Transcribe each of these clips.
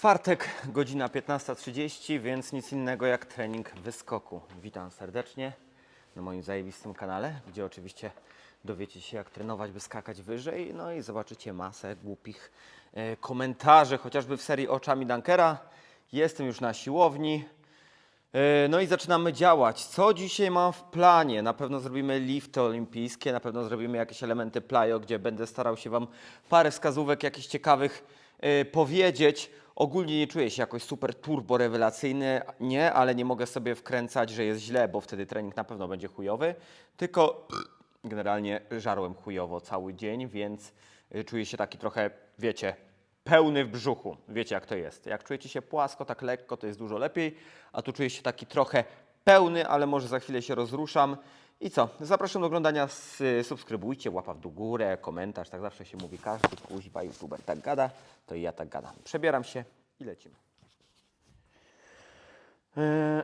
Czwartek, godzina 15.30, więc nic innego jak trening wyskoku. Witam serdecznie na moim zajebistym kanale, gdzie oczywiście dowiecie się jak trenować, by skakać wyżej, no i zobaczycie masę głupich e, komentarzy, chociażby w serii Oczami Dunkera. Jestem już na siłowni, E, No i zaczynamy działać. Co dzisiaj mam w planie? Na pewno zrobimy lifty olimpijskie, na pewno zrobimy jakieś elementy plyo, gdzie będę starał się Wam parę wskazówek jakichś ciekawych powiedzieć. Ogólnie nie czuję się jakoś super turbo rewelacyjny, nie, ale nie mogę sobie wkręcać, że jest źle, bo wtedy trening na pewno będzie chujowy. Tylko generalnie żarłem chujowo cały dzień, więc y, czuję się taki trochę, wiecie, pełny w brzuchu. Wiecie jak to jest. Jak czujecie się płasko, tak lekko, to jest dużo lepiej, a tu czuję się taki trochę pełny, ale może za chwilę się rozruszam. I co? Zapraszam do oglądania, subskrybujcie, łapa w dół górę, komentarz, tak zawsze się mówi każdy kuźba youtuber tak gada, to i ja tak gadam. Przebieram się i lecimy. E,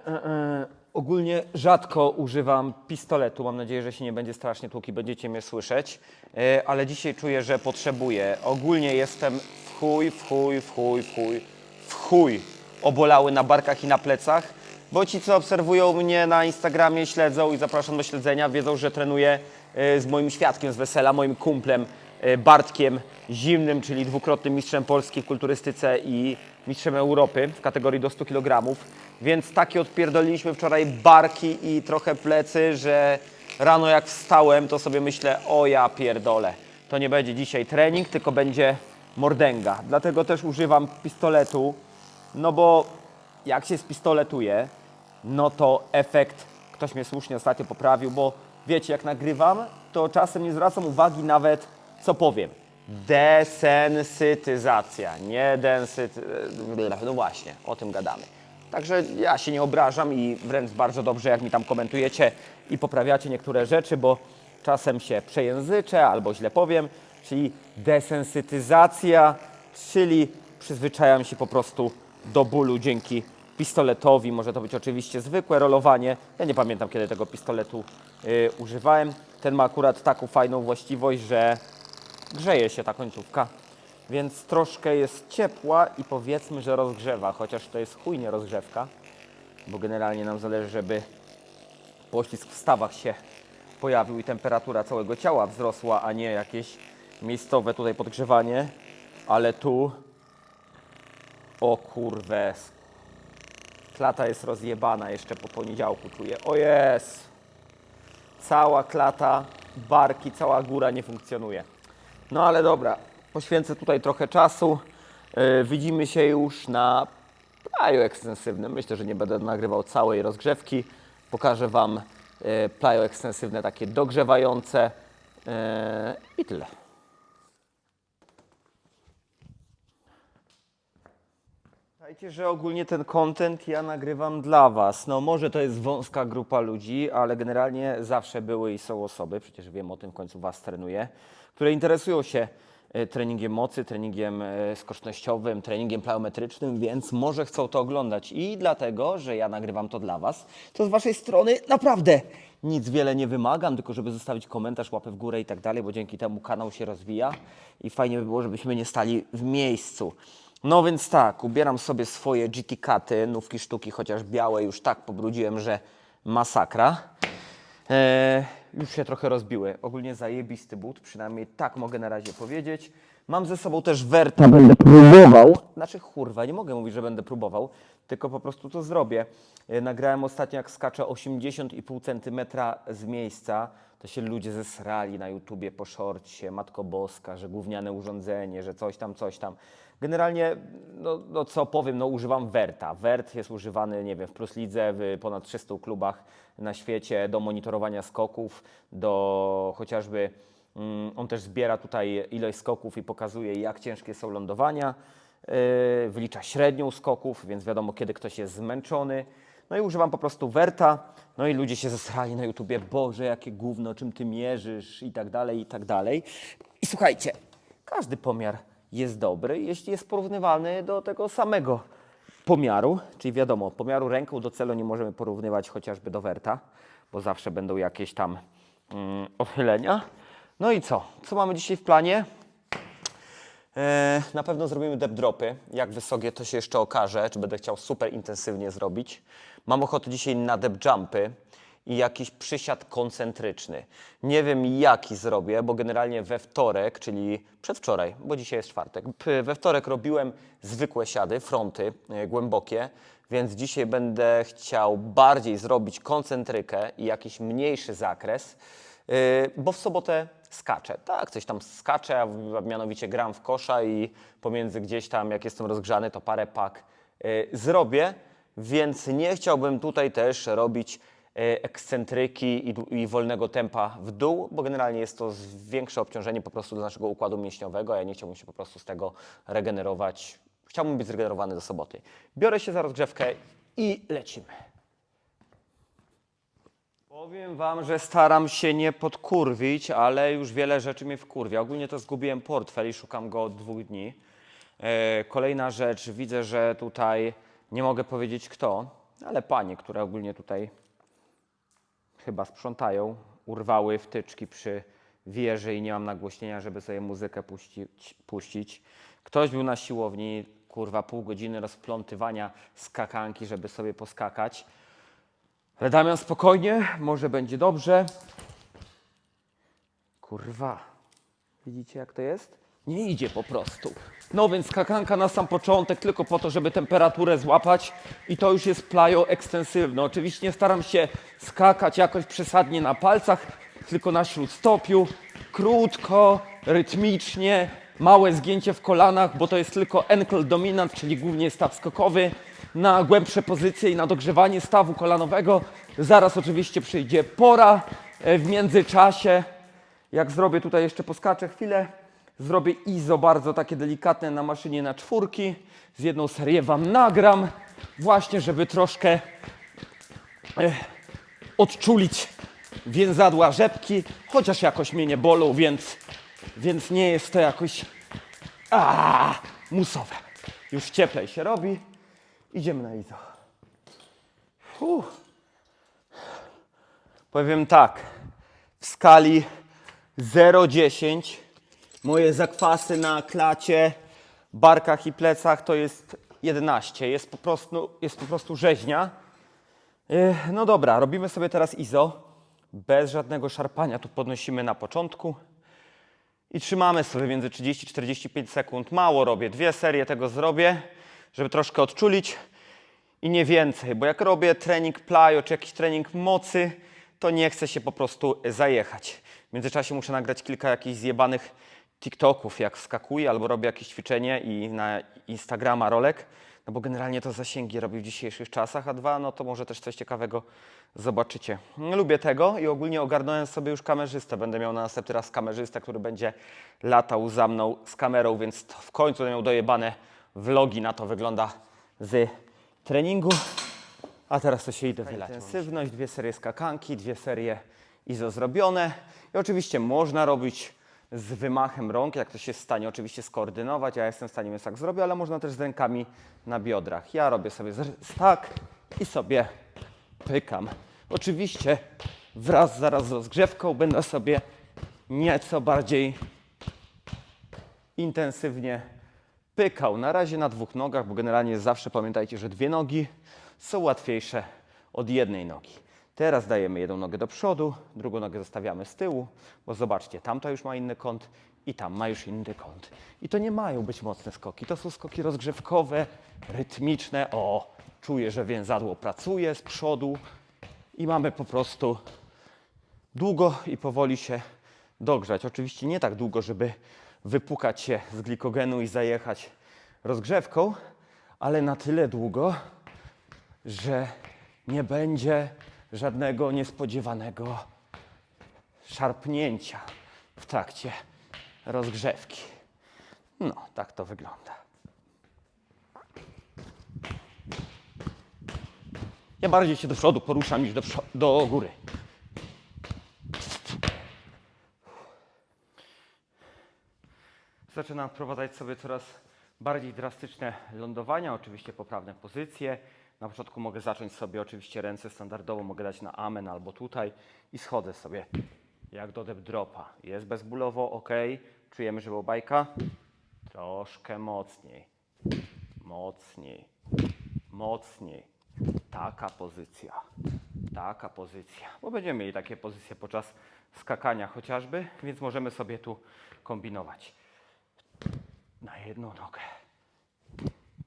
e, e. Ogólnie rzadko używam pistoletu. Mam nadzieję, że się nie będzie strasznie tłuk i będziecie mnie słyszeć. E, ale dzisiaj czuję, że potrzebuję. Ogólnie jestem w chuj, w chuj, w chuj, w chuj, w chuj obolały na barkach i na plecach. Bo ci, co obserwują mnie na Instagramie, śledzą i zapraszam do śledzenia, wiedzą, że trenuję e, z moim świadkiem z wesela, moim kumplem e, Bartkiem Zimnym, czyli dwukrotnym mistrzem Polski w kulturystyce i mistrzem Europy w kategorii do 100 kg. Więc takie odpierdoliliśmy wczoraj barki i trochę plecy, że rano jak wstałem, to sobie myślę, o ja pierdolę. To nie będzie dzisiaj trening, tylko będzie mordęga. Dlatego też używam pistoletu, no bo jak się spistoletuje, no to efekt, ktoś mnie słusznie ostatnio poprawił, bo wiecie, jak nagrywam, to czasem nie zwracam uwagi nawet, co powiem. Desensytyzacja, nie densyty... No właśnie, o tym gadamy. Także ja się nie obrażam i wręcz bardzo dobrze, jak mi tam komentujecie i poprawiacie niektóre rzeczy, bo czasem się przejęzyczę albo źle powiem, czyli desensytyzacja, czyli przyzwyczajam się po prostu do bólu dzięki pistoletowi. Może to być oczywiście zwykłe rolowanie. Ja nie pamiętam, kiedy tego pistoletu y, używałem. Ten ma akurat taką fajną właściwość, że grzeje się ta końcówka, więc troszkę jest ciepła i powiedzmy, że rozgrzewa, chociaż to jest chujnie rozgrzewka, bo generalnie nam zależy, żeby poślizg w stawach się pojawił i temperatura całego ciała wzrosła, a nie jakieś miejscowe tutaj podgrzewanie, ale tu o kurwę klata jest rozjebana jeszcze po poniedziałku czuję, o jest cała klata, barki, cała góra nie funkcjonuje. No ale dobra, poświęcę tutaj trochę czasu. Yy, widzimy się już na plaju ekstensywnym. Myślę, że nie będę nagrywał całej rozgrzewki. Pokażę Wam yy, plaju ekstensywne, takie dogrzewające yy, i tyle. Pamiętajcie, że ogólnie ten content ja nagrywam dla Was. No może to jest wąska grupa ludzi, ale generalnie zawsze były i są osoby, przecież wiem o tym, w końcu Was trenuję, które interesują się e, treningiem mocy, treningiem e, skocznościowym, treningiem plyometrycznym, więc może chcą to oglądać. I dlatego, że ja nagrywam to dla Was, to z Waszej strony naprawdę nic wiele nie wymagam, tylko żeby zostawić komentarz, łapę w górę i tak dalej, bo dzięki temu kanał się rozwija i fajnie by było, żebyśmy nie stali w miejscu. No więc tak, ubieram sobie swoje GT katy, nówki sztuki, chociaż białe już tak pobrudziłem, że masakra. Eee, już się trochę rozbiły. Ogólnie zajebisty but, przynajmniej tak mogę na razie powiedzieć. Mam ze sobą też werta, będę próbował. Znaczy kurwa, nie mogę mówić, że będę próbował, tylko po prostu to zrobię. E, nagrałem ostatnio jak skaczę 80,5 cm z miejsca. To się ludzie zesrali na YouTubie po szorcie, Matko Boska, że gówniane urządzenie, że coś tam, coś tam. Generalnie, no, no co powiem, no używam Werta. Wert jest używany, nie wiem, w Plus Lidze, w ponad 300 klubach na świecie do monitorowania skoków, do chociażby mm, on też zbiera tutaj ilość skoków i pokazuje, jak ciężkie są lądowania. Yy, wylicza średnią skoków, więc wiadomo, kiedy ktoś jest zmęczony. No i używam po prostu Werta. No i ludzie się zesrali na YouTubie, Boże, jakie gówno, czym ty mierzysz i tak dalej, i tak dalej. I słuchajcie, każdy pomiar jest dobry, jeśli jest porównywalny do tego samego pomiaru, czyli wiadomo, pomiaru ręką do celu nie możemy porównywać chociażby do Werta, bo zawsze będą jakieś tam mm, odchylenia. No i co? Co mamy dzisiaj w planie? E, Na pewno zrobimy dep dropy. Jak wysokie to się jeszcze okaże, czy będę chciał super intensywnie zrobić. Mam ochotę dzisiaj na dep jumpy i jakiś przysiad koncentryczny. Nie wiem jaki zrobię, bo generalnie we wtorek, czyli przedwczoraj, bo dzisiaj jest czwartek, we wtorek robiłem zwykłe siady, fronty e, głębokie, więc dzisiaj będę chciał bardziej zrobić koncentrykę i jakiś mniejszy zakres. Yy, bo w sobotę skaczę. Tak, coś tam skaczę, a mianowicie gram w kosza i pomiędzy gdzieś tam, jak jestem rozgrzany, to parę pak yy, zrobię, więc nie chciałbym tutaj też robić ekscentryki i, i wolnego tempa w dół, bo generalnie jest to większe obciążenie po prostu dla naszego układu mięśniowego, a ja nie chciałbym się po prostu z tego regenerować. Chciałbym być zregenerowany do soboty. Biorę się za rozgrzewkę i lecimy. Powiem wam, że staram się nie podkurwić, ale już wiele rzeczy mnie wkurwia. Ogólnie to zgubiłem portfel i szukam go od dwóch dni. E, kolejna rzecz, widzę, że tutaj nie mogę powiedzieć kto, ale panie, które ogólnie tutaj chyba sprzątają, urwały wtyczki przy wieży i nie mam nagłośnienia, żeby sobie muzykę puścić. puścić. Ktoś był na siłowni, kurwa, pół godziny rozplątywania skakanki, żeby sobie poskakać. Ale Damian, spokojnie, może będzie dobrze. Kurwa, widzicie jak to jest? Nie idzie po prostu. No więc skakanka na sam początek, tylko po to, żeby temperaturę złapać i to już jest playo ekstensywne. Oczywiście staram się skakać jakoś przesadnie na palcach, tylko na śródstopiu, krótko, rytmicznie, małe zgięcie w kolanach, bo to jest tylko ankle dominant, czyli głównie staw skokowy, na głębsze pozycje i na dogrzewanie stawu kolanowego. Zaraz oczywiście przyjdzie pora. E, W międzyczasie jak zrobię tutaj jeszcze poskaczę chwilę, zrobię ISO bardzo takie delikatne na maszynie na czwórki. Z jedną serię Wam nagram, właśnie żeby troszkę e, odczulić więzadła rzepki, chociaż jakoś mnie nie bolą, więc, więc nie jest to jakoś a, musowe. Już cieplej się robi. Idziemy na ISO. Fuh. Powiem tak, w skali 0,10 moje zakwasy na klacie, barkach i plecach to jest 11. Jest po prostu, jest po prostu rzeźnia. Ech, No dobra, robimy sobie teraz ISO. Bez żadnego szarpania tu podnosimy na początku. I trzymamy sobie między 30-45 sekund. Mało robię, dwie serie tego zrobię, żeby troszkę odczulić i nie więcej, bo jak robię trening plyo czy jakiś trening mocy, to nie chcę się po prostu zajechać. W międzyczasie muszę nagrać kilka jakichś zjebanych TikToków, jak wskakuję albo robię jakieś ćwiczenie i na Instagrama rolek, no bo generalnie to zasięgi robię w dzisiejszych czasach, a dwa, no to może też coś ciekawego zobaczycie. Lubię tego i ogólnie ogarnąłem sobie już kamerzystę. Będę miał na następny raz kamerzystę, który będzie latał za mną z kamerą, więc w końcu będę miał dojebane vlogi, na to wygląda z treningu. A teraz to się idę wylać. Intensywność, dwie serie skakanki, dwie serie ISO zrobione. I oczywiście można robić z wymachem rąk, jak to się stanie, oczywiście skoordynować. Ja jestem w stanie, więc tak zrobię, ale można też z rękami na biodrach. Ja robię sobie tak i sobie pykam. Oczywiście wraz zaraz z rozgrzewką będę sobie nieco bardziej intensywnie pykał. Na razie na dwóch nogach, bo generalnie zawsze pamiętajcie, że dwie nogi są łatwiejsze od jednej nogi. Teraz dajemy jedną nogę do przodu, drugą nogę zostawiamy z tyłu, bo zobaczcie, tamta już ma inny kąt i tam ma już inny kąt. I to nie mają być mocne skoki, to są skoki rozgrzewkowe, rytmiczne. O, czuję, że więzadło pracuje z przodu i mamy po prostu długo i powoli się dogrzać. Oczywiście nie tak długo, żeby wypukać się z glikogenu i zajechać rozgrzewką, ale na tyle długo, że nie będzie żadnego niespodziewanego szarpnięcia w trakcie rozgrzewki. No, tak to wygląda. Ja bardziej się do przodu poruszam niż do, do góry. Zaczynam wprowadzać sobie coraz bardziej drastyczne lądowania, oczywiście poprawne pozycje. Na początku mogę zacząć sobie oczywiście ręce standardowo, mogę dać na amen albo tutaj i schodzę sobie jak do dropa. Jest bezbólowo, ok. Czujemy, że bajka. Troszkę mocniej. Mocniej. Mocniej. Taka pozycja. Taka pozycja. Bo będziemy mieli takie pozycje podczas skakania chociażby, więc możemy sobie tu kombinować. Na jedną nogę.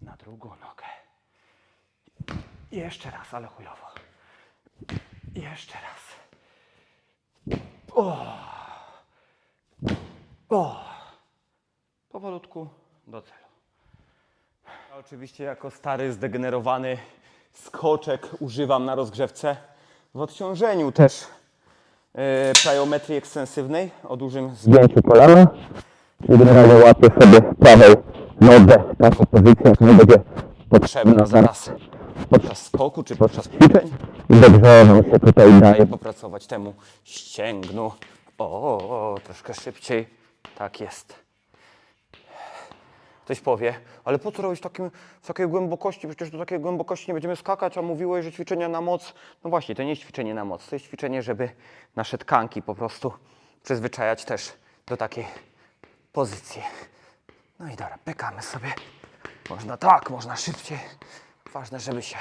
Na drugą nogę. Jeszcze raz, ale chujowo. Jeszcze raz. O! Powolutku do celu. Oczywiście jako stary, zdegenerowany skoczek używam na rozgrzewce w odciążeniu też yy, plyometrii ekstensywnej o dużym zgięciu kolana. I generalnie łapię sobie prawą nogę, taką pozycję, mi będzie potrzebna zaraz podczas skoku czy podczas ćwiczeń. Dobrze nam się tutaj daje popracować temu ścięgnu. O, o, troszkę szybciej. Tak jest. Ktoś powie, ale po co robić takim, w takiej głębokości? Przecież do takiej głębokości nie będziemy skakać, a mówiłeś, że ćwiczenia na moc. No właśnie, to nie jest ćwiczenie na moc, to jest ćwiczenie, żeby nasze tkanki po prostu przyzwyczajać też do takiej pozycji. No i dobra, pykamy sobie. Można tak, można szybciej. Ważne, żeby się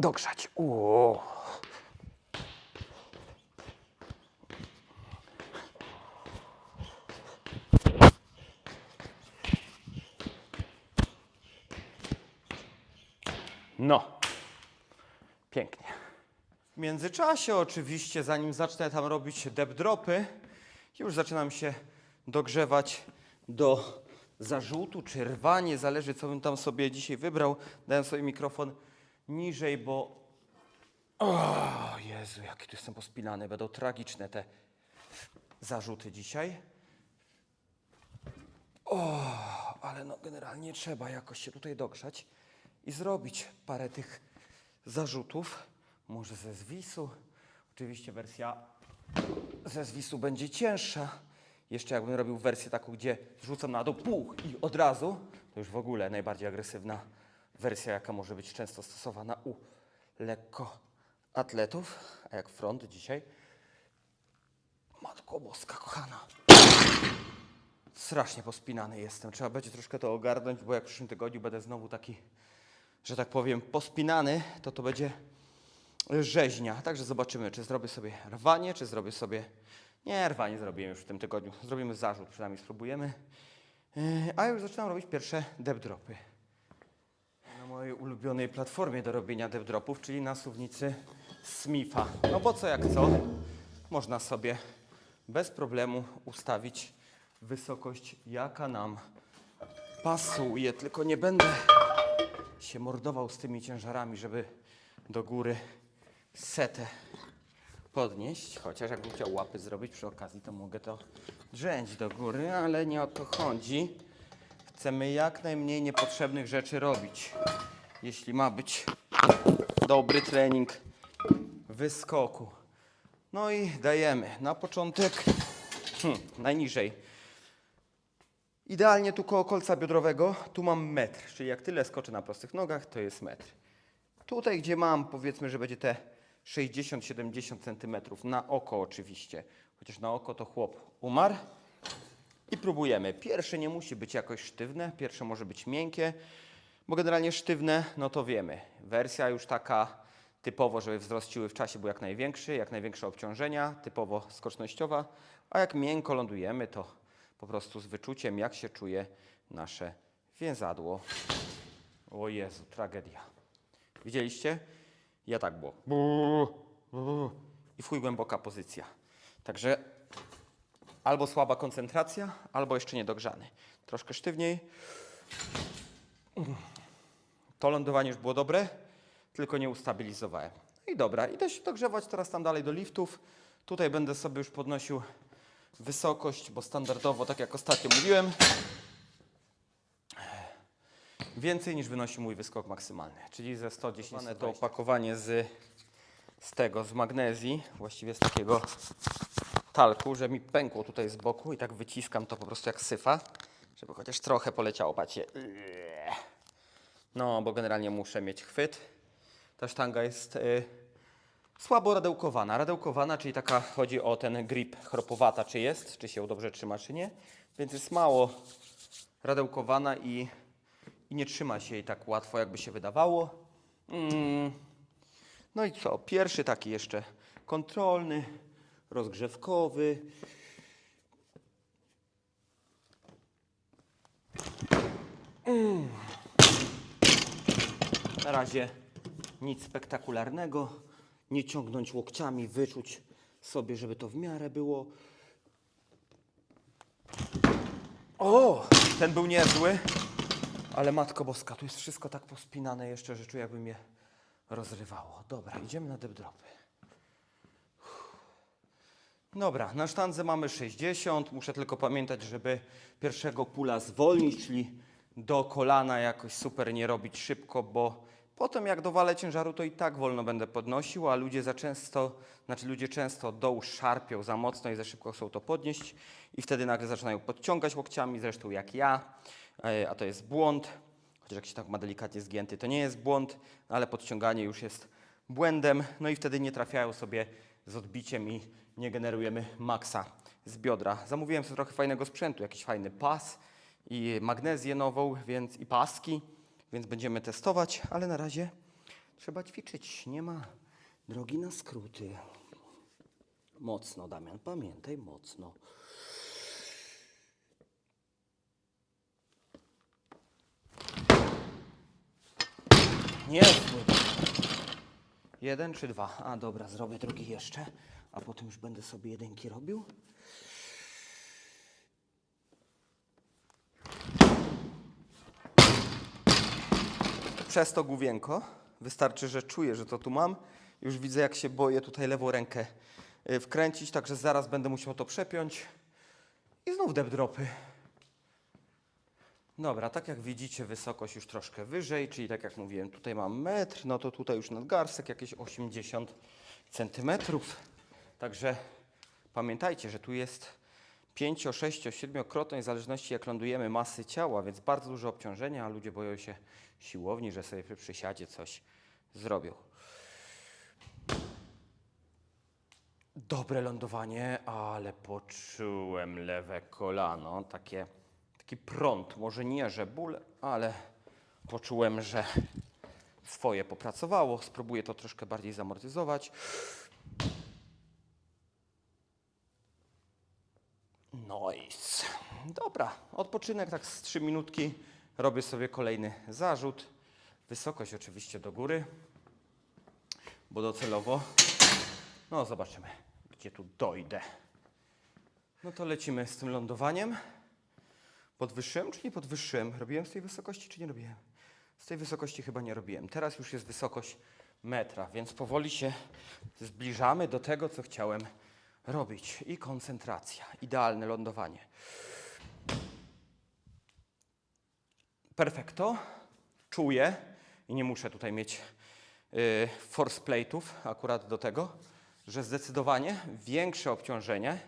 dogrzać. Uuu. No, pięknie. W międzyczasie oczywiście, zanim zacznę tam robić dep dropy, już zaczynam się dogrzewać do zarzutu czy rwanie, zależy co bym tam sobie dzisiaj wybrał. Dałem sobie mikrofon niżej, bo... O Jezu, jaki tu jestem pospinany, będą tragiczne te zarzuty dzisiaj. O, ale no generalnie trzeba jakoś się tutaj dogrzać i zrobić parę tych zarzutów. Może ze zwisu. Oczywiście wersja ze zwisu będzie cięższa. Jeszcze jakbym robił wersję taką, gdzie zrzucam na dół puch i od razu, to już w ogóle najbardziej agresywna wersja, jaka może być często stosowana u lekko atletów, a jak front dzisiaj. Matko Boska, kochana. Strasznie pospinany jestem. Trzeba będzie troszkę to ogarnąć, bo jak w przyszłym tygodniu będę znowu taki, że tak powiem, pospinany, to to będzie rzeźnia. Także zobaczymy, czy zrobię sobie rwanie, czy zrobię sobie... Nie, rwanie zrobiłem już w tym tygodniu. Zrobimy zarzut, przynajmniej spróbujemy. Yy, A już zaczynam robić pierwsze dep dropy. Na mojej ulubionej platformie do robienia dep dropów, czyli na suwnicy Smitha. No bo co jak co, można sobie bez problemu ustawić wysokość, jaka nam pasuje. Tylko nie będę się mordował z tymi ciężarami, żeby do góry setę podnieść. Chociaż jakbym chciał łapy zrobić przy okazji, to mogę to drzęć do góry, ale nie o to chodzi. Chcemy jak najmniej niepotrzebnych rzeczy robić. Jeśli ma być dobry trening wyskoku. No i dajemy na początek hmm, najniżej Idealnie tu koło kolca biodrowego, tu mam metr, czyli jak tyle skoczę na prostych nogach, to jest metr. Tutaj, gdzie mam, powiedzmy, że będzie te 60-70 cm, na oko oczywiście, chociaż na oko to chłop umarł. I próbujemy. Pierwsze nie musi być jakoś sztywne, pierwsze może być miękkie, bo generalnie sztywne, no to wiemy. Wersja już taka typowo, żeby wzrost siły w czasie był jak największy, jak największe obciążenia, typowo skocznościowa, a jak miękko lądujemy, to po prostu z wyczuciem, jak się czuje nasze więzadło. O Jezu, tragedia. Widzieliście? Ja tak było. I w chuj głęboka pozycja. Także albo słaba koncentracja, albo jeszcze niedogrzany. Troszkę sztywniej. To lądowanie już było dobre, tylko nie ustabilizowałem. I dobra, idę się dogrzewać teraz tam dalej do liftów. Tutaj będę sobie już podnosił wysokość, bo standardowo, tak jak ostatnio mówiłem, więcej niż wynosi mój wyskok maksymalny, czyli ze 110 to opakowanie z, z tego, z magnezji, właściwie z takiego talku, że mi pękło tutaj z boku i tak wyciskam to po prostu jak syfa, żeby chociaż trochę poleciało, patrzcie. No, bo generalnie muszę mieć chwyt. Ta sztanga jest y, słabo radełkowana. Radełkowana, czyli taka chodzi o ten grip chropowata, czy jest, czy się dobrze trzyma, czy nie. Więc jest mało radełkowana i, i nie trzyma się jej tak łatwo, jakby się wydawało. Mm. No i co? Pierwszy taki jeszcze kontrolny, rozgrzewkowy. Mm. Na razie nic spektakularnego. Nie ciągnąć łokciami, wyczuć sobie, żeby to w miarę było. O! Ten był niezły, ale matko boska, tu jest wszystko tak pospinane jeszcze, że czuję, jakby mnie rozrywało. Dobra, idziemy na depdropy. Dobra, na sztandze mamy 60. Muszę tylko pamiętać, żeby pierwszego pula zwolnić, czyli do kolana jakoś super nie robić szybko, bo potem jak dowalę ciężaru, to i tak wolno będę podnosił, a ludzie za często, znaczy ludzie często od dołu szarpią za mocno i za szybko chcą to podnieść i wtedy nagle zaczynają podciągać łokciami, zresztą jak ja, a to jest błąd. Chociaż jak się tak ma delikatnie zgięty, to nie jest błąd, ale podciąganie już jest błędem, no i wtedy nie trafiają sobie z odbiciem i nie generujemy maksa z biodra. Zamówiłem sobie trochę fajnego sprzętu, jakiś fajny pas i magnezję nową, więc i paski, więc będziemy testować, ale na razie trzeba ćwiczyć. Nie ma drogi na skróty. Mocno, Damian, pamiętaj, mocno. Niezły. Jeden czy dwa? A dobra, zrobię drugi jeszcze, a potem już będę sobie jedynki robił. Przez to główienko wystarczy, że czuję, że to tu mam. Już widzę, jak się boję tutaj lewą rękę y, wkręcić, także zaraz będę musiał to przepiąć. I znów dep dropy. Dobra, tak jak widzicie, wysokość już troszkę wyżej, czyli tak jak mówiłem, tutaj mam metr, no to tutaj już nadgarstek jakieś 80 centymetrów. Także pamiętajcie, że tu jest 5, 6, 7-krotność w zależności jak lądujemy masy ciała, więc bardzo duże obciążenia, a ludzie boją się siłowni, że sobie przy przysiadzie coś zrobią. Dobre lądowanie, ale poczułem lewe kolano, takie, taki prąd, może nie, że ból, ale poczułem, że swoje popracowało. Spróbuję to troszkę bardziej zamortyzować. Nice. Dobra, odpoczynek tak z 3 minutki. Robię sobie kolejny zarzut. Wysokość oczywiście do góry, bo docelowo. No zobaczymy, gdzie tu dojdę. No to lecimy z tym lądowaniem. Podwyższyłem czy nie podwyższyłem? Robiłem z tej wysokości czy nie robiłem? Z tej wysokości chyba nie robiłem. Teraz już jest wysokość metra, więc powoli się zbliżamy do tego, co chciałem robić. I koncentracja. Idealne lądowanie. Perfekto. Czuję i nie muszę tutaj mieć y, force plate'ów akurat do tego, że zdecydowanie większe obciążenie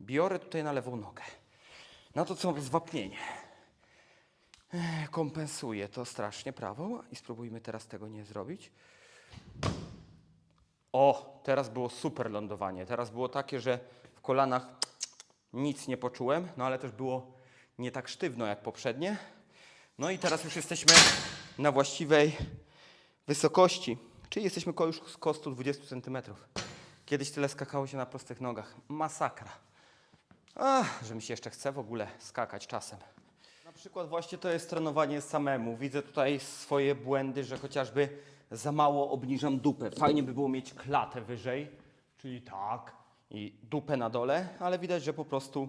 biorę tutaj na lewą nogę. Na to co zwapnienie. Ech, Kompensuję to strasznie prawą i spróbujmy teraz tego nie zrobić. O, teraz było super lądowanie. Teraz było takie, że w kolanach nic nie poczułem, no ale też było nie tak sztywno jak poprzednie. No i teraz już jesteśmy na właściwej wysokości, czyli jesteśmy już z kostu 20 cm. Kiedyś tyle skakało się na prostych nogach. Masakra. Ach, że mi się jeszcze chce w ogóle skakać czasem. Na przykład właśnie to jest trenowanie samemu. Widzę tutaj swoje błędy, że chociażby za mało obniżam dupę. Fajnie by było mieć klatę wyżej, czyli tak, i dupę na dole, ale widać, że po prostu,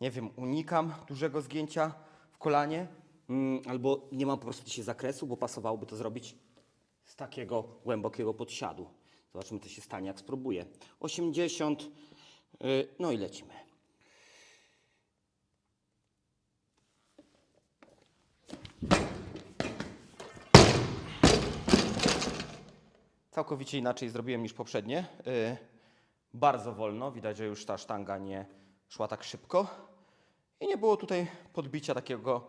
nie wiem, unikam dużego zgięcia w kolanie, mm, albo nie mam po prostu dzisiaj zakresu, bo pasowałoby to zrobić z takiego głębokiego podsiadu. Zobaczymy, co się stanie, jak spróbuję. 80, yy, no i lecimy. Całkowicie inaczej zrobiłem niż poprzednie. Yy, bardzo wolno, widać, że już ta sztanga nie szła tak szybko. I nie było tutaj podbicia takiego,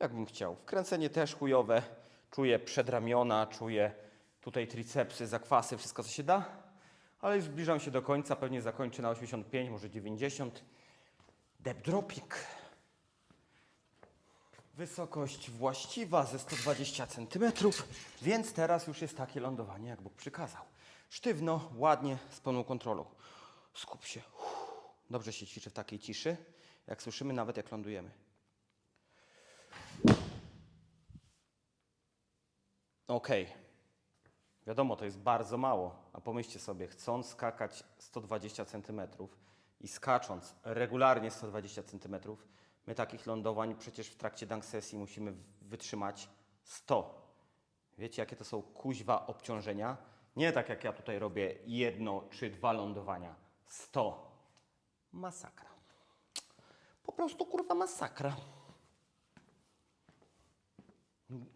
jakbym chciał. Wkręcenie też chujowe. Czuję przedramiona, czuję tutaj tricepsy, zakwasy, wszystko co się da. Ale już zbliżam się do końca, pewnie zakończę na 85, może 90. Dep dropping. Wysokość właściwa ze 120 cm, więc teraz już jest takie lądowanie, jak Bóg przykazał. Sztywno, ładnie, z pełną kontrolą. Skup się. Dobrze się ćwiczy w takiej ciszy, jak słyszymy, nawet jak lądujemy. Okej. Wiadomo, to jest bardzo mało, a pomyślcie sobie, chcąc skakać 120 cm i skacząc regularnie 120 cm, my takich lądowań przecież w trakcie dunk sesji musimy wytrzymać 100. Wiecie, jakie to są kuźwa obciążenia? Nie tak jak ja tutaj robię jedno czy dwa lądowania. 100. Masakra. Po prostu kurwa masakra.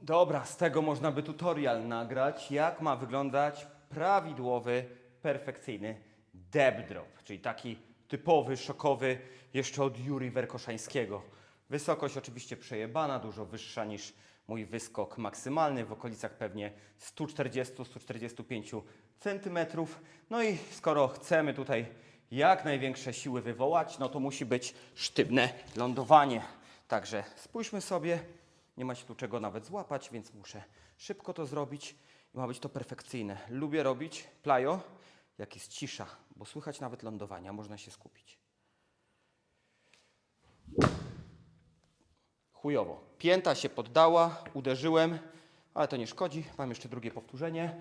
Dobra, z tego można by tutorial nagrać, jak ma wyglądać prawidłowy, perfekcyjny deb drop, czyli taki typowy, szokowy jeszcze od Juri Werkoszańskiego. Wysokość oczywiście przejebana, dużo wyższa niż mój wyskok maksymalny, w okolicach pewnie 140-145 cm. No i skoro chcemy tutaj jak największe siły wywołać, no to musi być sztywne lądowanie. Także spójrzmy sobie, nie ma się tu czego nawet złapać, więc muszę szybko to zrobić ma być to perfekcyjne. Lubię robić playo, jak jest cisza, bo słychać nawet lądowania, można się skupić. Chujowo. Pięta się poddała, uderzyłem, ale to nie szkodzi. Mam jeszcze drugie powtórzenie.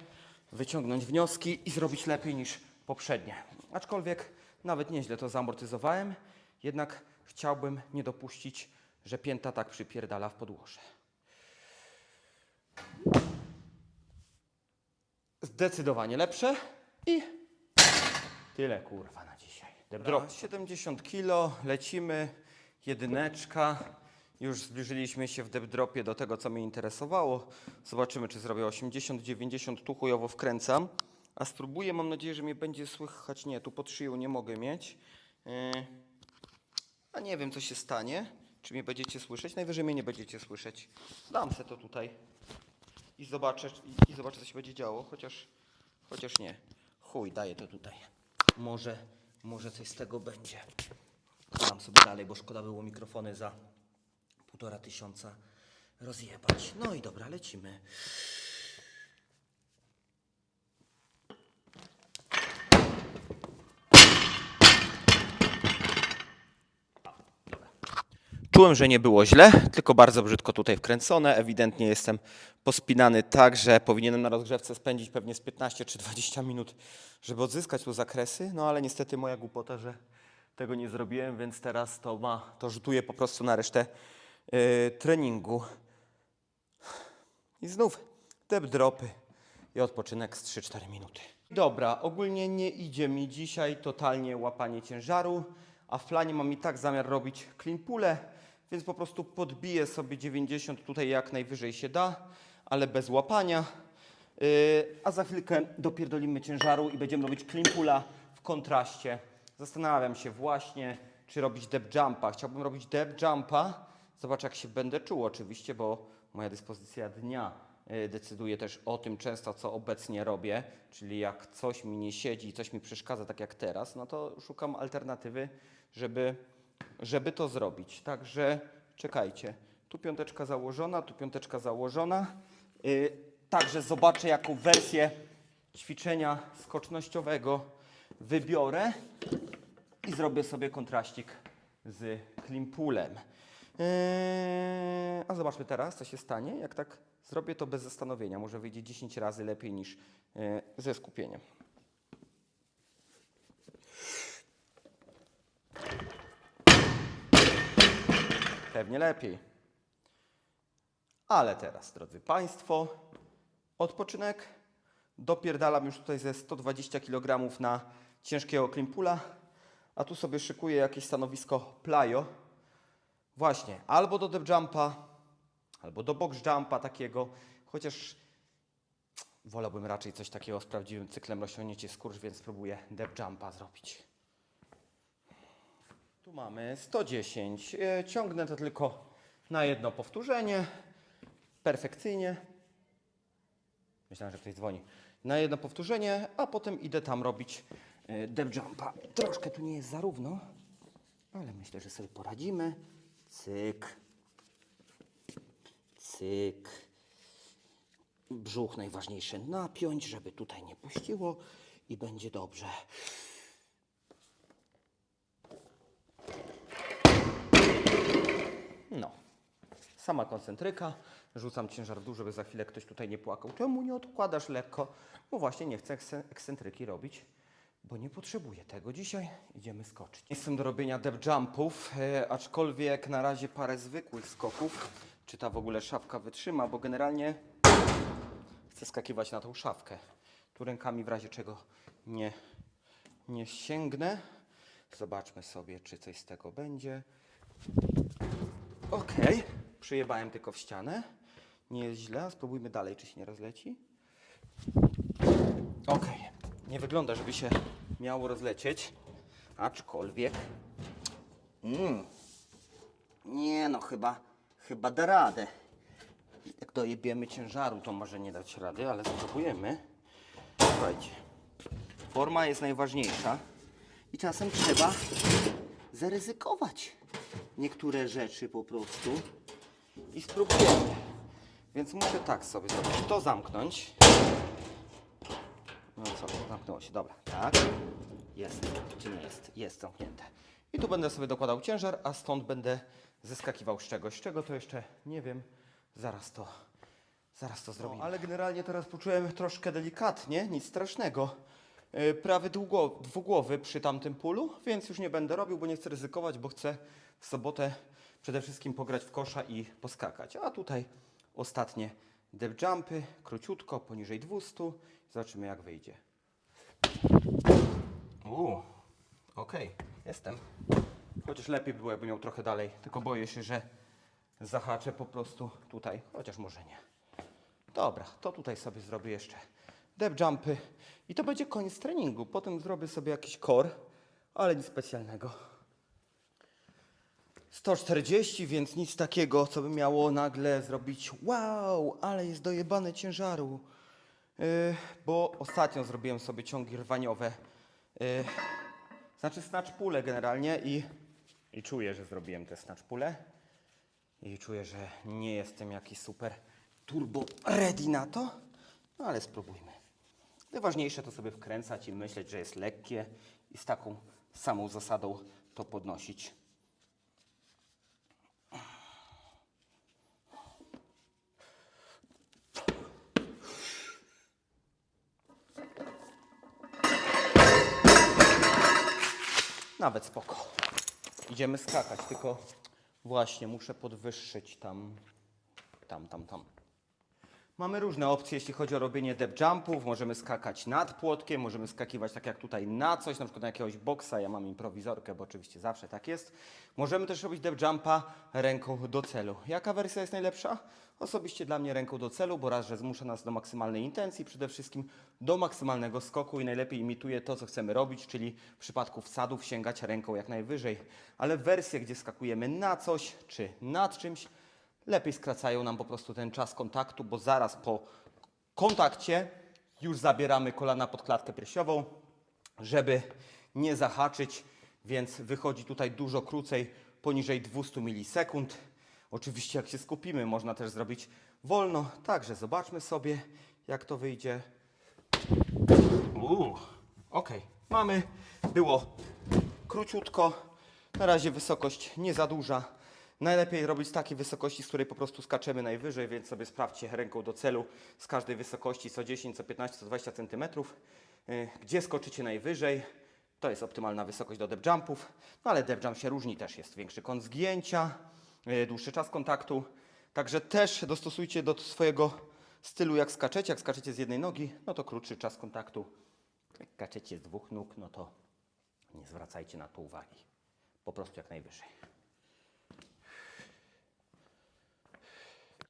Wyciągnąć wnioski i zrobić lepiej niż poprzednie. Aczkolwiek nawet nieźle to zamortyzowałem, jednak chciałbym nie dopuścić, że pięta tak przypierdala w podłoże. Zdecydowanie lepsze i tyle kurwa na dzisiaj. Drop 70 kilo, lecimy, jedyneczka. Już zbliżyliśmy się w depdropie do tego, co mnie interesowało. Zobaczymy, czy zrobię 80, 90, tu chujowo wkręcam. A spróbuję, mam nadzieję, że mnie będzie słychać. Nie, tu pod szyją nie mogę mieć. Yy, a nie wiem, co się stanie. Czy mnie będziecie słyszeć? Najwyżej mnie nie będziecie słyszeć. Dam se to tutaj i zobaczę, i, i zobaczę, co się będzie działo, chociaż, chociaż nie. Chuj, daję to tutaj. Może, może coś z tego będzie. Dam sobie dalej, bo szkoda było mikrofony za półtora tysiąca rozjebać. No i dobra, lecimy. Czułem, że nie było źle, tylko bardzo brzydko tutaj wkręcone. Ewidentnie jestem pospinany tak, że powinienem na rozgrzewce spędzić pewnie z 15 czy 20 minut, żeby odzyskać tu zakresy. No ale niestety moja głupota, że tego nie zrobiłem, więc teraz to ma, to rzutuje po prostu na resztę yy, treningu. I znów dep dropy i odpoczynek z 3-4 minuty. Dobra, ogólnie nie idzie mi dzisiaj totalnie łapanie ciężaru, a w planie mam i tak zamiar robić clean pule, więc po prostu podbiję sobie 90 tutaj jak najwyżej się da, ale bez łapania. Yy, a za chwilkę dopierdolimy ciężaru i będziemy robić clean pula w kontraście. Zastanawiam się właśnie, czy robić dep jumpa. Chciałbym robić dep jumpa. Zobaczę, jak się będę czuł oczywiście, bo moja dyspozycja dnia y, decyduje też o tym często, co obecnie robię. Czyli jak coś mi nie siedzi, coś mi przeszkadza, tak jak teraz, no to szukam alternatywy, żeby, żeby to zrobić. Także czekajcie. Tu piąteczka założona, tu piąteczka założona. Y, Także zobaczę, jaką wersję ćwiczenia skocznościowego wybiorę i zrobię sobie kontraścik z klimpulem. Eee, a zobaczmy teraz, co się stanie, jak tak zrobię to bez zastanowienia. Może wyjdzie 10 razy lepiej niż e, ze skupieniem. Pewnie lepiej. Ale teraz, drodzy Państwo, odpoczynek. Dopierdalam już tutaj ze 120 kg na ciężkiego klimpula, a tu sobie szykuję jakieś stanowisko playo. Właśnie, albo do dep jumpa, albo do box jumpa takiego, chociaż wolałbym raczej coś takiego z prawdziwym cyklem rozciągnięcie skurcz, więc spróbuję dep jumpa zrobić. Tu mamy 110. E, Ciągnę to tylko na jedno powtórzenie. Perfekcyjnie. Myślałem, że ktoś dzwoni. Na jedno powtórzenie, a potem idę tam robić e, dep jumpa. Troszkę tu nie jest za równo, ale myślę, że sobie poradzimy. Cyk. cyk. Brzuch najważniejsze napiąć, żeby tutaj nie puściło i będzie dobrze. No. Sama koncentryka. Rzucam ciężar w dół, żeby za chwilę ktoś tutaj nie płakał. Czemu nie odkładasz lekko? Bo właśnie nie chcę ekscentryki robić, bo nie potrzebuję tego. Dzisiaj idziemy skoczyć. Jestem do robienia depth jumpów, e, aczkolwiek na razie parę zwykłych skoków. Czy ta w ogóle szafka wytrzyma, bo generalnie chcę skakiwać na tą szafkę. Tu rękami w razie czego nie, nie sięgnę. Zobaczmy sobie, czy coś z tego będzie. Okej, przyjebałem tylko w ścianę. Nie jest źle, spróbujmy dalej, czy się nie rozleci. Okej, nie wygląda, żeby się miało rozlecieć, aczkolwiek... Mm. Nie no, chyba, chyba da radę. Jak dojebiemy ciężaru, to może nie dać rady, ale spróbujemy. Słuchajcie, forma jest najważniejsza i czasem trzeba zaryzykować niektóre rzeczy po prostu i spróbujemy. Więc muszę tak sobie zrobić. To zamknąć. No co, zamknęło się, dobra. Tak. Jest, czy nie jest? Jest zamknięte. I tu będę sobie dokładał ciężar, a stąd będę zeskakiwał z czegoś. Z czego to jeszcze nie wiem. Zaraz to, zaraz to zrobimy. ale generalnie teraz poczułem troszkę delikatnie, nic strasznego. Yy, Prawy dwugłowy przy tamtym pulu, więc już nie będę robił, bo nie chcę ryzykować, bo chcę w sobotę przede wszystkim pograć w kosza i poskakać. A tutaj ostatnie depth jumpy, króciutko, poniżej 200. Zobaczymy jak wyjdzie. Uuu, okej, jestem. Chociaż lepiej było, jakby miał trochę dalej, tylko boję się, że zahaczę po prostu tutaj, chociaż może nie. Dobra, to tutaj sobie zrobię jeszcze depth jumpy i to będzie koniec treningu. Potem zrobię sobie jakiś core, ale nic specjalnego. 140, więc nic takiego, co by miało nagle zrobić wow, ale jest dojebane ciężaru. Yy, bo ostatnio zrobiłem sobie ciągi rwaniowe. Yy, znaczy snatch pule generalnie i, i czuję, że zrobiłem te snatch pule. I czuję, że nie jestem jakiś super turbo ready na to, no ale spróbujmy. Najważniejsze to sobie wkręcać i myśleć, że jest lekkie i z taką samą zasadą to podnosić. Nawet spoko. Idziemy skakać, tylko właśnie muszę podwyższyć tam, tam, tam, tam. Mamy różne opcje, jeśli chodzi o robienie depth jumpów. Możemy skakać nad płotkiem, możemy skakiwać tak jak tutaj na coś, na przykład na jakiegoś boksa. Ja mam improwizorkę, bo oczywiście zawsze tak jest. Możemy też robić depth jumpa ręką do celu. Jaka wersja jest najlepsza? Osobiście dla mnie ręką do celu, bo raz, że zmusza nas do maksymalnej intencji, przede wszystkim do maksymalnego skoku i najlepiej imituje to, co chcemy robić, czyli w przypadku wsadów sięgać ręką jak najwyżej. Ale wersje, gdzie skakujemy na coś czy nad czymś, lepiej skracają nam po prostu ten czas kontaktu, bo zaraz po kontakcie już zabieramy kolana pod klatkę piersiową, żeby nie zahaczyć, więc wychodzi tutaj dużo krócej, poniżej 200 milisekund. Oczywiście jak się skupimy, można też zrobić wolno, także zobaczmy sobie, jak to wyjdzie. Uuu, okej, mamy, było króciutko, na razie wysokość nie za duża. Najlepiej robić z takiej wysokości, z której po prostu skaczemy najwyżej, więc sobie sprawdźcie ręką do celu z każdej wysokości co 10, co 15, co 20 cm. Gdzie skoczycie najwyżej, to jest optymalna wysokość do depth jumpów. No ale depth jump się różni też, jest większy kąt zgięcia, y, dłuższy czas kontaktu. Także też dostosujcie do swojego stylu jak skaczecie. Jak skaczecie z jednej nogi, no to krótszy czas kontaktu. Jak skaczecie z dwóch nóg, no to nie zwracajcie na to uwagi. Po prostu jak najwyżej.